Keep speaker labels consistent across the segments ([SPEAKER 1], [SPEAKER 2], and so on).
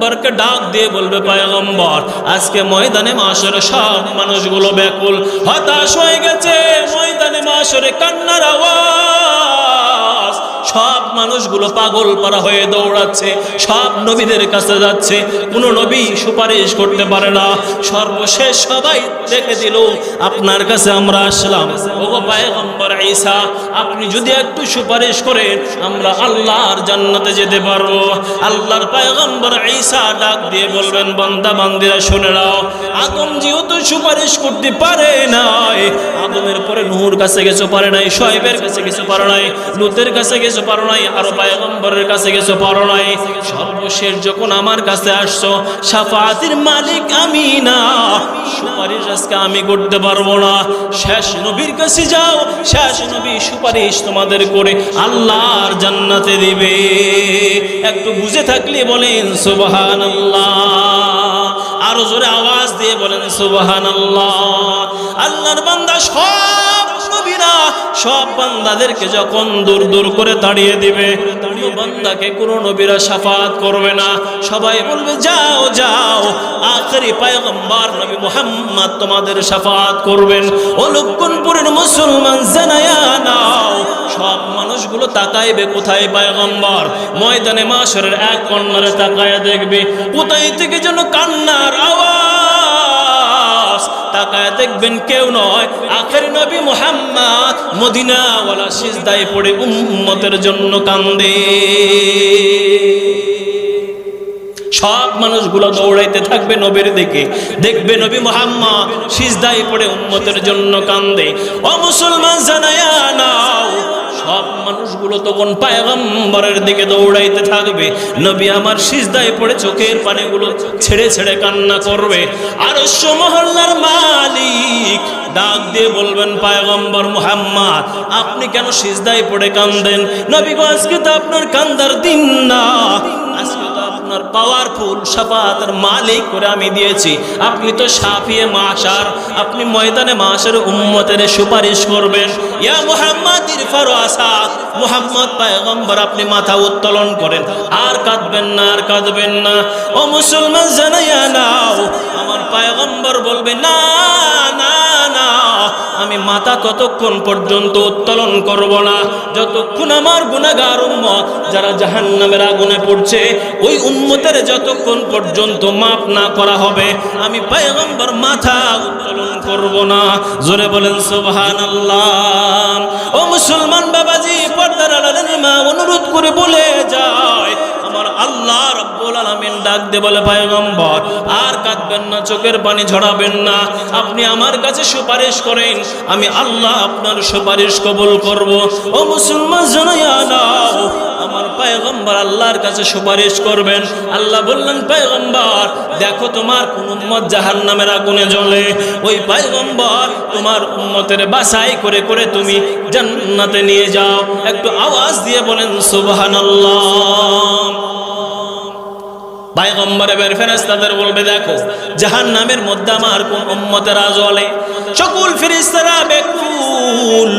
[SPEAKER 1] পায়গম্বরকে ডাক দিয়ে বলবে, পায়গম্বর, আজকে ময়দানে মাসরে সব মানুষগুলো ব্যাকুল, হতাশ হয়ে গেছে, ময়দানে মাসরে কান্নার আওয়াজ। সব মানুষগুলো পাগল পারা হয়ে দৌড়াচ্ছে, সব নবীদের কাছে যাচ্ছে, কোনো নবী সুপারিশ করতে পারে না। সর্বশেষ সবাই দেখে দিল, আপনার কাছে আমরা আসলাম। ওগো পায়গম্বর ঈসা আপনি যদি একটু সুপারিশ করেন, আমরা আল্লাহর জান্নাতে যেতে পারব। আল্লাহর পায়গম্বর ঈসা ডাক দিয়ে বলবেন, বান্দা, বান্দিরা, শুনে নাও, আদম যেহেতু সুপারিশ করতে পারে নাই, আদমের পরে নূর কাছে কিছু পারে নাই শোয়েবের কাছে কিছু পারে নাই, লুতের কাছে কিছু পারো নাই, আরও পায়গম্বরের কাছে কিছু পারো নাই। সর্বশেষ যখন আমার কাছে আসছো, সাফাতির মালিক আমি না, সুপারিশ আজকে আমি করতে পারব না। শেষ নবীর কাছে যাও, শেষ নবী সুপারিশ তোমাদের করে আল্লাহর জান্নাতে দিবে। একটু বুঝে থাকলে বলেন সুবহান আরও জোরে আওয়াজ দিয়ে বলেন সুবহান আল্লাহর বান্দা সব নবীরা, সব বান্দাদেরকে যখন দূর দূর করে তাড়িয়ে দিবে বান্দাকে, কোনো নবীরা সাফাত করবে না। সবাই বলবে, যাও যাও, আখরি পায়গম্বর নবী মুহাম্মদ তোমাদের সাফাত করবেন। ও লক্ষণপুরের মুসলমান জানায়া নাও, সব মানুষগুলো তাকাইবে কোথায় পায়গম্বর? ময়দানে মাসরের এক কন্যারে তাকায় দেখবে, কোথায় থেকে যেন কান্নার আওয়াজ? তাকায় দেখবেন কেউ নয়, আখের নবী মুহাম্মদ মদিনাওয়ালা সিজদায় পড়ে উম্মতের জন্য কান্দে। সব মানুষগুলো দৌড়াইতে থাকবে নবীর দিকে। দেখবে নবী মোহাম্মদ সিজদাই পড়ে উম্মতের জন্য কান্দে। ও মুসলমান জানায়া নাও, সব মানুষগুলো তখন পায়গম্বরের দিকে দৌড়াইতে থাকবে। নবী আমার সিজদায় পড়ে চোখের পানিগুলো ছেড়ে ছেড়ে কান্না করবে। আর মহল্লার মালিক ডাক দিয়ে বলবেন, পায়গম্বর মুহাম্মদ, আপনি কেন সিজদায় পড়ে কান্দেন? নবী গো, আজকে তো আপনার কান্দার দিন না। পাওয়ারফুল সাফাতের মালিক করে আমি দিয়েছি। আপনি তো সাফিয়ে মাসার আপনি ময়দানে মাসের উম্মতের সুপারিশ করবেন। ইয়া মুহাম্মদ ইরফারু আসাদ, মুহাম্মদ পয়গম্বর আপনি মাথা উত্তোলন করেন। আর কাঁদবেন না, আর কাঁদবেন না। ও মুসলমান জানাইয়া নাও, আমার পায়গম্বর বলবে, না ততক্ষণ পর্যন্ত উত্তোলন করব না? যতক্ষণ আমার গুণাগার উম্মত যারা জাহান্নামের আগুনে পড়ছে, ওই উম্মতের যতক্ষণ পর্যন্ত মাপ না করা হবে, আমি পয়গম্বর মাথা উত্তোলন করব না। জোরে বলেন আল্লাহ ও মুসলমান বাবাজি, পর্দার মা অনুরোধ করে বলে আল্লাহ ডাক বলে আর কাঁদবেন না, চোখের পানি ঝরাবেন না। আপনি আমার কাছে সুপারিশ করেন, আমি আল্লাহ আপনার সুপারিশ কবুল করব। ও মুসলমান আমার আল্লাহর কাছে সুপারিশ করবেন। বললেন দেখো তোমার কোন জাহান্নামের আগুনে জ্বলে। ওই পয়গম্বর, তোমার উম্মতের বাসাই করে করে তুমি জান্নাতে নিয়ে যাও। একটু আওয়াজ দিয়ে বলেন, সুবহানাল্লাহ। পায়গম্বর এবার ফেরেস্তাদের বলবে, দেখো জাহান নামের মধ্যে আমার কোন উম্মতেরা জ্বলে সকল ফেরেস্তারা বেকুল।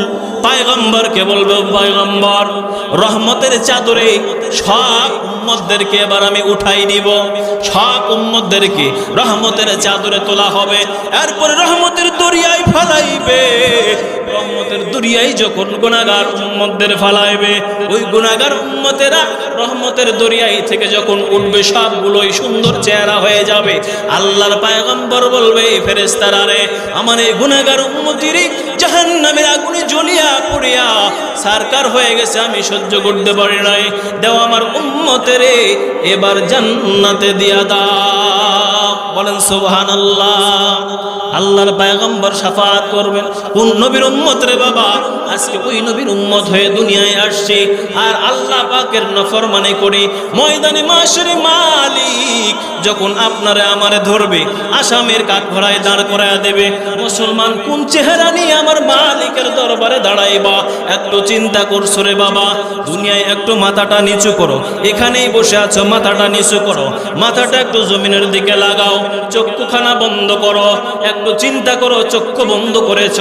[SPEAKER 1] পায়গম্বরকে বলবে পায়গম্বর, রহমতের চাদরে সব উম্মতদেরকে এবার আমি উঠাই নিব। সব উম্মতদেরকে রহমতের চাদরে তোলা হবে। এরপরে রহমতের দরিয়ায় ফেলাইবে। রহমতের দরিয়ায় যখন গুণাগার উম্মতদের ফালাইবে, ওই গুণাগার উম্মতেরা রহমতের দরিয়ায় থেকে যখন উঠবে, সবগুলোই সুন্দর চেহারা হয়ে যাবে। আল্লাহর পায়গম্বর বলবে ফেরেস্তারা রে, আমার এই গুণাগার উম্মতিরই জাহান্নামের আগুনে জ্বলিয়া পড়িয়া সারকার হয়ে গেছে, আমি সহ্য করতে পারি নাই। দেও আমার উম্মতের, এবার জান্নাতে দিয়া দাও। বলেন সুবহান আল্লাহ আল্লাহর পায়গম্বর সাফাত করবেন। কোন নবীর উম্মত রে বাবা? আজকে ওই নবীর উম্মত হয়ে দুনিয়ায় আসছে। আর আল্লাহ পাকের নফর মানে করে ময়দানে মাসরে মালিক যখন আপনারে আমারে ধরবে, আসামের কাঠ ঘোড়ায় দাঁড় করায় দেবে, মুসলমান কোন চেহারা নিয়ে আমার মালিকের দরবারে দাঁড়াইবা? একটু চিন্তা করছ রে বাবা, দুনিয়ায় একটু মাথাটা নিচু করো। এখানেই বসে আছো, মাথাটা নিচু করো। মাথাটা একটু জমিনের দিকে লাগাও, চক্ষুখানা বন্ধ করো। একটু চিন্তা করো, চক্ষু বন্ধ করেছ।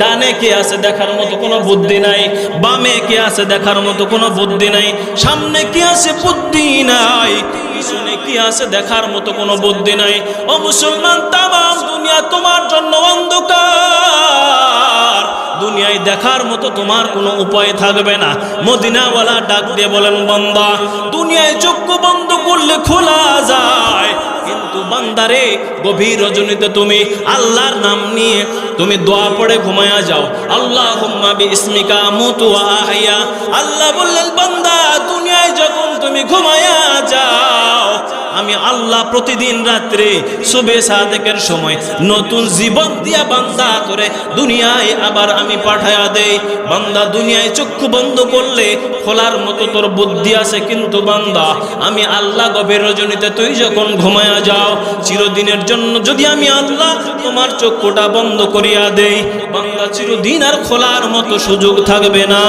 [SPEAKER 1] ডানে কে আছে দেখার মতো কোনো বুদ্ধি নাই, বামে কে আছে দেখার মতো কোনো বুদ্ধি নাই, সামনে কে আছে বুদ্ধি নাই, পিছনে কি আছে দেখার মতো কোনো বুদ্ধি নাই। ও মুসলমান তাম দুনিয়া তোমার জন্য অন্ধকার। দুনিয়ায় দেখার মতো তোমার কোনো উপায় থাকবে না। মদিনাওয়ালা ডাক দিয়ে বলেন, বন্দা, দুনিয়ায় চক্ষু বন্ধ করলে খোলা যায়। বান্দারে, গভীর রজনীতে তুমি আল্লাহর নাম নিয়ে তুমি দোয়া পড়ে ঘুমায়া যাও। আল্লাহ ইসমিকা মুতু আহিয়া আল্লাহ বললেন, বান্দা, দুনিয়ায় যখন তুমি ঘুমায়া যাও আমি আল্লাহ প্রতিদিন রাত্রে শুভে সাদেকের সময় নতুন জীবন দিয়া বান্দা করে দুনিয়ায় আবার আমি পাঠায়া দেই। বান্দা দুনিয়ায় চক্ষু বন্ধ করলে খোলার মতো তোর বুদ্ধি আছে কিন্তু বান্দা, আমি আল্লাহ গভীর রজনীতে তুই যখন ঘুমায়া যাও, চিরদিনের জন্য যদি আমি আল্লাহ তোমার চক্ষুটা বন্ধ করিয়া দেই, বান্দা চিরদিন আর খোলার মতো সুযোগ থাকবে না।